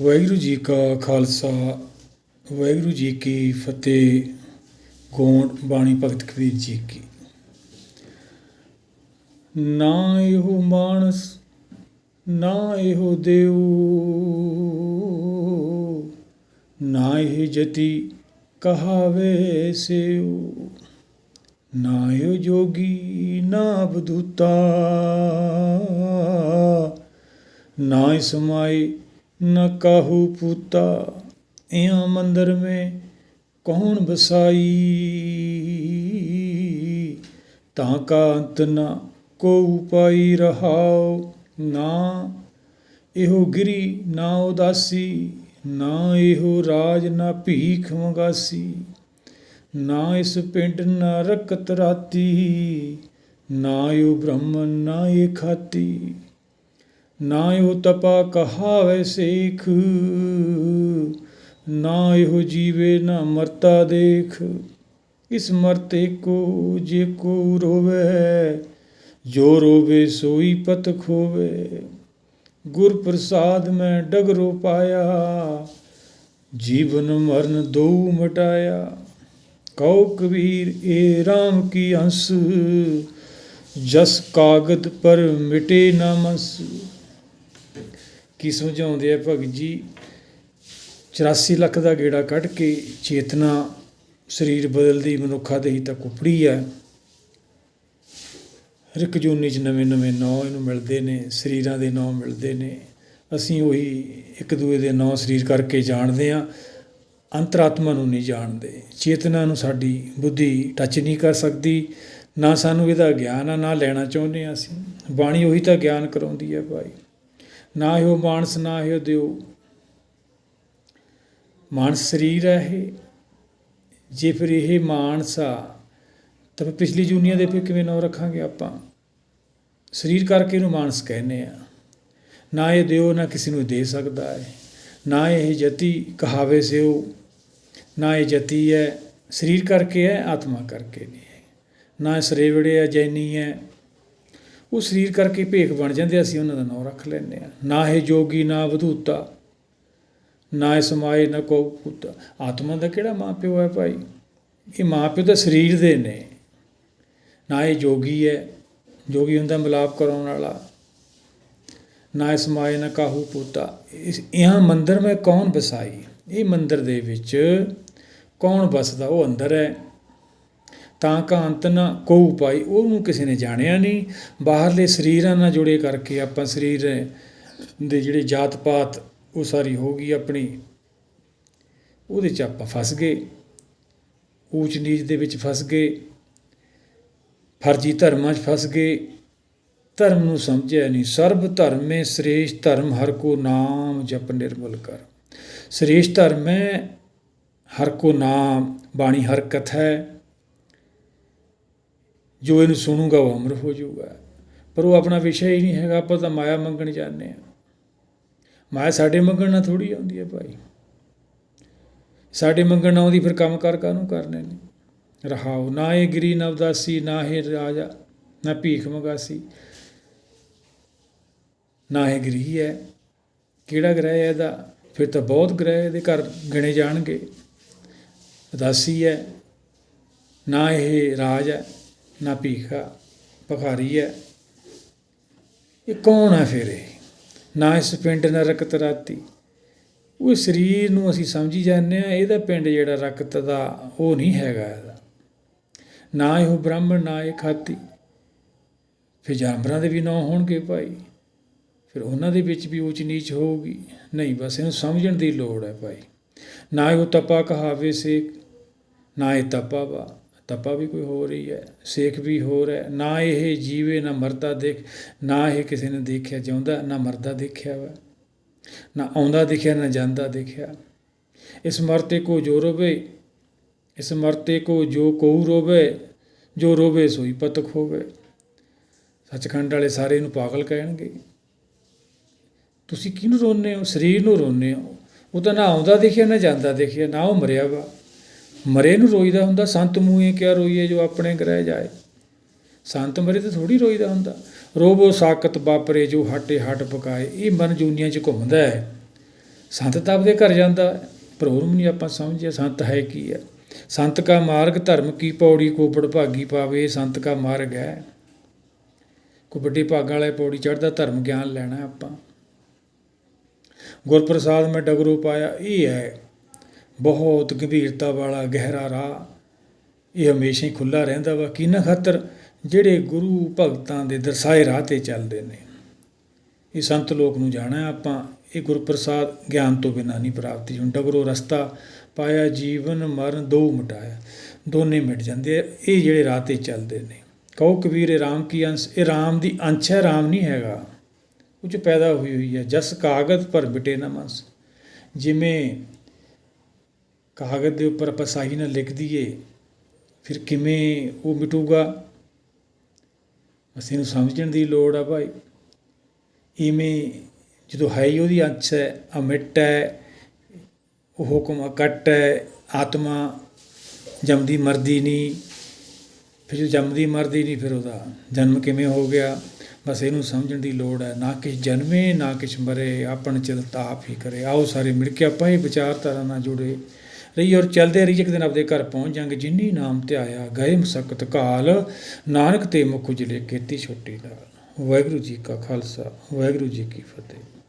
ਵਾਹਿਗੁਰੂ ਜੀ ਕਾ ਖਾਲਸਾ, ਵਾਹਿਗੁਰੂ ਜੀ ਕੀ ਫਤਿਹ, ਗੋਣ ਬਾਣੀ ਭਗਤ ਕਬੀਰ ਜੀ ਕੀ। ਨਾ ਇਹੋ ਮਾਨਸ, ਨਾ ਇਹੋ ਦੇਉ ਨਾ ਇਹ ਜਤੀ ਕਹਾਵੇ ਸਿਉ ਨਾ ਇਹੋ ਜੋਗੀ, ਨਾ ਬਦੂਤਾ ਨਾ ਸਮਾਈ न काहू पूता यहाँ मंदिर में कौन बसाई ताका अंत न को उपाई रहाओ ना ਇਹੋ ਗਿਰੀ ਨਾ ਉਦਾਸੀ ਨਾ ਇਹੋ ਰਾਜ ਨਾ ਭੀਖ ਮੰਗਾਸੀ ਨਾ ਇਸ ਪਿੰਡ ਨਾ ਰਕਤ ਰਾਤੀ ਨਾ ਇਹੋ ਬ੍ਰਹਮਨ ਨਾ ਇਹ ਖਾਤੀ ਨਾ ਇਹੋ ਤਪਾ ਕਹਾਵੇ ਸੇਖ, ਨਾ ਇਹੋ ਜੀਵੇ ਨਾ ਮਰਤਾ ਦੇਖ। ਇਸ ਮਰਤੇ ਕੋ ਜੇ ਕੋ ਰੋਵੇ, ਜੋ ਰੋਵੇ ਸੋਈ ਪਤ ਖੋਵੇ। ਗੁਰ ਪ੍ਰਸਾਦ ਮੈਂ ਡਗਰੋ ਪਾਇਆ, ਜੀਵਨ ਮਰਨ ਦੋ ਮਟਾਇਆ। ਕਉ ਕਬੀਰ ਏ RAM ਕੀ ਹੰਸ ਜਸ ਕਾਗਦ ਪਰ ਮਿਟੇ ਨਾ ਮਸ। ਕੀ ਸਮਝਾਉਂਦੇ ਆ ਭਗਤ ਜੀ? 84 ਲੱਖ ਦਾ ਗੇੜਾ ਕੱਢ ਕੇ ਚੇਤਨਾ ਸਰੀਰ ਬਦਲਦੀ, ਮਨੁੱਖਾ ਦੇਹੀ ਤਾਂ ਉਪੜੀ ਹੈ ਹਰ ਇੱਕ ਜੂਨੀ ਚ ਨਵੇਂ ਨਵੇਂ ਨਾਂ ਇਹਨੂੰ ਮਿਲਦੇ ਨੇ, ਸਰੀਰਾਂ ਦੇ ਨਾਂ ਮਿਲਦੇ ਨੇ। ਅਸੀਂ ਉਹੀ ਇੱਕ ਦੂਏ ਦੇ ਨਾਂ ਸਰੀਰ ਕਰਕੇ ਜਾਣਦੇ ਆ ਅੰਤਰਾਤਮਾ ਨੂੰ ਨਹੀਂ ਜਾਣਦੇ। ਚੇਤਨਾ ਨੂੰ ਸਾਡੀ ਬੁੱਧੀ ਟੱਚ ਨਹੀਂ ਕਰ ਸਕਦੀ। ਨਾ ਸਾਨੂੰ ਇਹਦਾ ਗਿਆਨ ਆ, ਨਾ ਲੈਣਾ ਚਾਹੁੰਦੇ ਆ ਅਸੀਂ। ਬਾਣੀ ਉਹੀ ਤਾਂ ਗਿਆਨ ਕਰਾਉਂਦੀ ਹੈ ਭਾਈ। ਨਾ ਇਹੋ ਮਾਨਸ, ਨਾ ਇਹੋ ਦਿਓ। ਮਾਨਸ ਸਰੀਰ ਹੈ ਇਹ। ਜੇ ਫਿਰ ਇਹ ਮਾਨਸ ਆ, ਤਾਂ ਫਿਰ ਪਿਛਲੀ ਜੂਨੀਆਂ ਦੇ ਫਿਰ ਕਿਵੇਂ ਨਾਮ ਰੱਖਾਂਗੇ ਆਪਾਂ? ਸਰੀਰ ਕਰਕੇ ਇਹਨੂੰ ਮਾਨਸ ਕਹਿੰਦੇ ਆ। ਨਾ ਇਹ ਦਿਓ, ਨਾ ਕਿਸੇ ਨੂੰ ਦੇ ਸਕਦਾ ਹੈ। ਨਾ ਇਹ ਜਤੀ ਕਹਾਵੇ ਸਿਓ। ਨਾ ਇਹ ਜਤੀ ਹੈ। ਸਰੀਰ ਕਰਕੇ ਹੈ, ਆਤਮਾ ਕਰਕੇ ਨਹੀਂ ਹੈ। ਨਾ ਇਹ ਸਰੇਵੜੇ ਹੈ, ਜੈਨੀ ਹੈ। ਉਹ ਸਰੀਰ ਕਰਕੇ ਭੇਖ ਬਣ ਜਾਂਦੇ ਅਸੀਂ ਉਹਨਾਂ ਦਾ ਨਾਮ ਰੱਖ ਲੈਂਦੇ ਆ। ਨਾ ਇਹ ਜੋਗੀ, ਨਾ ਵਧੂਤਾ। ਨਾ ਇਹ ਸਮਾਏ ਨਾ ਕੋ ਪੁੱਤ। ਆਤਮਾ ਦਾ ਕਿਹੜਾ ਮਾਪਿਓ ਹੈ ਭਾਈ? ਇਹ ਮਾਪਿਓ ਤਾਂ ਸਰੀਰ ਦੇ ਨੇ। ਨਾ ਇਹ ਜੋਗੀ ਹੈ। ਜੋਗੀ ਹੁੰਦਾ ਮਿਲਾਪ ਕਰਾਉਣ ਵਾਲਾ। ਨਾ ਇਸ ਨਾ ਕਾਹੂ ਪੁੱਤਾ। ਇਸ ਇਹਾਂ ਮੰਦਰ ਮੈਂ ਕੌਣ ਬਸਾਈ ਇਹ ਮੰਦਰ ਦੇ ਵਿੱਚ ਕੌਣ ਬਸਦਾ ਉਹ ਅੰਦਰ ਹੈ। ਤਾਂ ਕਾ ਅੰਤ ਨਾ ਕੋ ਉਪਾਈ ਉਹਨੂੰ ਕਿਸੇ ਨੇ ਜਾਣਿਆ ਨਹੀਂ। ਬਾਹਰਲੇ ਸਰੀਰਾਂ ਨਾਲ ਜੁੜੇ ਕਰਕੇ ਆਪਾਂ ਸਰੀਰ ਦੇ ਜਿਹੜੇ ਜਾਤ ਪਾਤ ਉਹ ਸਾਰੀ ਹੋ ਗਈ ਆਪਣੀ। ਉਹਦੇ ਚ ਆਪਾਂ ਫਸ ਗਏ। ਊਚ ਨੀਚ ਦੇ ਵਿੱਚ ਫਸ ਗਏ। ਫਰਜੀ ਧਰਮਾਂ 'ਚ ਫਸ ਗਏ। ਧਰਮ ਨੂੰ ਸਮਝਿਆ ਨਹੀਂ। ਸਰਬ ਧਰਮੇ ਸ੍ਰੇਸ਼ਟ ਧਰਮ, ਹਰ ਕੋ ਨਾਮ ਜਪ ਨਿਰਮਲ ਕਰ। ਸ੍ਰੇਸ਼ਟ ਧਰਮ ਹੈ, ਹਰ ਕੋ ਨਾਮ, ਬਾਣੀ ਹਰਕਤ ਹੈ। ਜੋ ਇਹਨੂੰ ਸੁਣੂਗਾ ਉਹ ਅਮਰ ਹੋ ਜਾਊਗਾ। ਪਰ ਉਹ ਆਪਣਾ ਵਿਸ਼ਾ ਹੀ ਨਹੀਂ ਹੈਗਾ, ਆਪਾਂ ਤਾਂ ਮਾਇਆ ਮੰਗਣ ਜਾਂਦੇ ਆ ਮਾਇਆ ਸਾਡੇ ਮੰਗਣ ਨਾਲ ਥੋੜੀ ਆਉਂਦੀ ਹੈ ਭਾਈ। ਸਾਡੇ ਮੰਗਣ ਨਾਲ ਆਉਂਦੀ, ਫਿਰ ਕੰਮ ਕਰ ਕਾਹਨੂੰ ਕਰਨੇ ਨੇ? ਰਹਾਉ ਨਾ ਇਹ ਗਰੀ ਨਵਦਾਸੀ, ਨਾ ਇਹ ਰਾਜਾ, ਨਾ ਭੀਖ ਮੰਗਾਸੀ। ਨਾ ਇਹ ਗ੍ਰਹਿ ਹੈ। ਕਿਹੜਾ ਗ੍ਰਹਿ ਹੈ ਇਹਦਾ? ਫਿਰ ਤਾਂ ਬਹੁਤ ਗ੍ਰਹਿ ਇਹਦੇ ਘਰ ਗਿਣੇ ਜਾਣਗੇ। ਉਦਾਸੀ ਹੈ। ਨਾ ਇਹ ਰਾਜ ਹੈ। ਨਾ ਭੀਖਾ ਭਖਾਰੀ ਹੈ। ਇਹ ਕੌਣ ਹੈ ਫਿਰ ਇਹ? ਨਾ ਇਸ ਪਿੰਡ, ਨਾ ਰਕਤ ਰਾਤੀ। ਉਹ ਸਰੀਰ ਨੂੰ ਅਸੀਂ ਸਮਝੀ ਜਾਂਦੇ ਆ ਇਹਦਾ ਪਿੰਡ ਜਿਹੜਾ ਰਕਤ ਦਾ, ਉਹ ਨਹੀਂ ਹੈਗਾ ਇਹਦਾ। ਨਾ ਇਹ ਬ੍ਰਾਹਮਣ, ਨਾ ਇਹ ਖਾਤੀ। ਫਿਰ ਜਾਨਵਰਾਂ ਦੇ ਵੀ ਨਾਂ ਹੋਣਗੇ ਭਾਈ। ਫਿਰ ਉਹਨਾਂ ਦੇ ਵਿੱਚ ਵੀ ਉੱਚ ਨੀਚ ਹੋਊਗੀ। ਨਹੀਂ, ਬਸ ਇਹਨੂੰ ਸਮਝਣ ਦੀ ਲੋੜ ਹੈ ਭਾਈ। ਨਾ ਇਹ ਤਪਾ ਕਹਾਵੇ ਸੇਖ ਨਾ ਇਹ ਤਪਾ ਵਾ। ਤਪਾ ਵੀ ਕੋਈ ਹੋ ਰਹੀ ਹੈ, ਸੇਖ ਵੀ ਹੋਰ ਹੈ। ਨਾ ਇਹ ਜੀਵੇ, ਨਾ ਮਰਦਾ ਦੇਖ, ਨਾ ਇਹ ਕਿਸੇ ਨੇ ਦੇਖਿਆ, ਜਿਉਂਦਾ ਨਾ ਮਰਦਾ ਦੇਖਿਆ ਵਾ। ਨਾ ਆਉਂਦਾ ਦੇਖਿਆ, ਨਾ ਜਾਂਦਾ ਦੇਖਿਆ। ਇਸ ਮਰਤੇ ਕੋ ਜੋ ਰੋਵੇ, ਇਸ ਮਰਤੇ ਕੋ ਜੋ ਕੋ ਰੋਵੇ, ਜੋ ਰੋਵੇ ਸੋਈ ਪਤਕ ਹੋਵੇ। ਸੱਚਖੰਡ ਵਾਲੇ ਸਾਰੇ ਇਹਨੂੰ ਪਾਗਲ ਕਹਿਣਗੇ। ਤੁਸੀਂ ਕਿਹਨੂੰ ਰੋਨੇ ਹੋ? ਸਰੀਰ ਨੂੰ ਰੋਨੇ ਹੋ? ਉਹ ਤਾਂ ਨਾ ਆਉਂਦਾ ਦੇਖਿਆ, ਨਾ ਜਾਂਦਾ ਦੇਖਿਆ, ਨਾ ਉਹ ਮਰਿਆ ਵਾ। ਮਰੇ ਨੂੰ ਰੋਈਦਾ ਹੁੰਦਾ ਸੰਤ ਮੂਹੇ ਕਿਆ ਰੋਈਏ ਜੋ ਆਪਣੇ ਗ੍ਰਹਿ ਜਾਏ। ਸੰਤ ਮਰੇ ਤੇ ਥੋੜੀ ਰੋਈਦਾ ਹੁੰਦਾ। ਰੋਬੋ ਸਾਕਤ ਬਾਪਰੇ ਜੋ ਹਟੇ ਹਟ ਪਕਾਏ। ਇਹ ਮਨ ਜੂਨੀਆਂ 'ਚ ਘੁੰਮਦਾ ਹੈ। ਸੰਤ ਤਾਂ ਆਪਦੇ ਘਰ ਜਾਂਦਾ ਹੈ, ਪਰ ਹੋਰ ਨਹੀਂ ਆਪਾਂ ਸਮਝਿਆ ਸੰਤ ਹੈ ਕੀ ਹੈ। ਸੰਤ ਕਾ ਮਾਰਗ ਧਰਮ ਕੀ ਪੌੜੀ ਕੋ ਭਾਗੀ ਪਾਵੇ ਸੰਤ ਕਾ ਮਾਰਗ ਹੈ। ਕੋ ਵੱਡੇ ਭਾਗਾਂ ਵਾਲੇ ਪੌੜੀ ਚੜ੍ਹਦਾ ਧਰਮ ਗਿਆਨ ਲੈਣਾ ਆਪਾਂ। ਗੁਰਪ੍ਰਸਾਦ ਮੈਂ ਡਗਰੂ ਪਾਇਆ ਇਹ ਹੈ। ਬਹੁਤ ਗੰਭੀਰਤਾ ਵਾਲਾ ਗਹਿਰਾ ਰਾਹ। ਇਹ ਹਮੇਸ਼ਾ ਹੀ ਖੁੱਲਾ ਰਹਿੰਦਾ ਵਾ। ਕਿਨਾਂ ਖਾਤਰ? ਜਿਹੜੇ ਗੁਰੂ ਭਗਤਾਂ ਦੇ ਦਰਸਾਏ ਰਾਹ ਤੇ ਚੱਲਦੇ ਨੇ। ਇਹ ਸੰਤ ਲੋਕ ਨੂੰ ਜਾਣਾ ਆਪਾਂ। ਇਹ ਗੁਰਪ੍ਰਸਾਦ ਗਿਆਨ ਤੋਂ ਬਿਨਾਂ ਨਹੀਂ ਪ੍ਰਾਪਤੀ। ਹੁਣ ਡਗਰੋ ਰਸਤਾ ਪਾਇਆ, ਜੀਵਨ ਮਰਨ ਦੋ ਮਿਟਾਇਆ। ਦੋਨੇ ਮਿਟ ਜਾਂਦੇ ਆ। ਇਹ ਜਿਹੜੇ ਰਾਹ ਤੇ ਚੱਲਦੇ ਨੇ। ਕਹੋ ਕਬੀਰ ਰਾਮ ਕੀ ਅੰਸ਼? ਇਹ ਰਾਮ ਦੀ ਅੰਸ਼ ਹੈ, ਰਾਮ ਨਹੀਂ ਹੈਗਾ। ਉਹ 'ਚ ਪੈਦਾ ਹੋਈ ਹੋਈ ਹੈ। ਜਸ ਕਾਗਜ਼ ਪਰ ਬਿਟੇ ਨਾ ਮਸ। ਜਿਵੇਂ ਕਾਗਜ਼ ਦੇ ਉੱਪਰ ਆਪਾਂ ਸਾਹੀ ਨਾਲ ਲਿਖ ਦਈਏ, ਫਿਰ ਕਿਵੇਂ ਉਹ ਮਿਟੂਗਾ? ਅਸੀਂ ਨੂੰ ਸਮਝਣ ਦੀ ਲੋੜ ਆ ਭਾਈ। ਇਵੇਂ ਜਦੋਂ ਹੈ ਹੀ ਉਹਦੀ ਅੰਸ਼ ਹੈ, ਅਮਿਟ ਹੈ, ਉਹ ਹੁਕਮ ਅਕਟ ਹੈ, ਆਤਮਾ ਜੰਮਦੀ ਮਰਦੀ ਨਹੀਂ, ਫਿਰ ਜੋ ਜਮਦੀ ਮਰਦੀ ਨਹੀਂ, ਫਿਰ ਉਹਦਾ ਜਨਮ ਕਿਵੇਂ ਹੋ ਗਿਆ? ਬਸ ਇਹਨੂੰ ਸਮਝਣ ਦੀ ਲੋੜ ਹੈ। ਨਾ ਕਿਸ ਜਨਮੇ, ਨਾ ਕਿਸ ਮਰੇ, ਆਪਣ ਚਲਤਾ ਆਪ ਹੀ। ਕਰੇ ਆਓ ਸਾਰੇ ਮਿਲ ਕੇ ਆਪਾਂ ਇਹ ਵਿਚਾਰਧਾਰਾ ਨਾਲ ਜੁੜੇ। ਰਹੀ ਔਰ ਚਲਦੇ ਰਹੀ, ਇੱਕ ਦਿਨ ਆਪਦੇ ਘਰ ਪਹੁੰਚ ਜਾਂਗੇ। ਜਿਨੀ ਨਾਮ ਤੇ ਆਇਆ, ਗਏ ਮਸਕਤ ਕਾਲ, ਨਾਨਕ ਤੇ ਮੁਖ ਉਜਲੇ ਕੀਤੀ ਛੋਟੀ ਦਾ। ਵਾਹਿਗੁਰੂ ਜੀ ਕਾ ਖਾਲਸਾ, ਵਾਹਿਗੁਰੂ ਜੀ ਕੀ ਫਤਿਹ।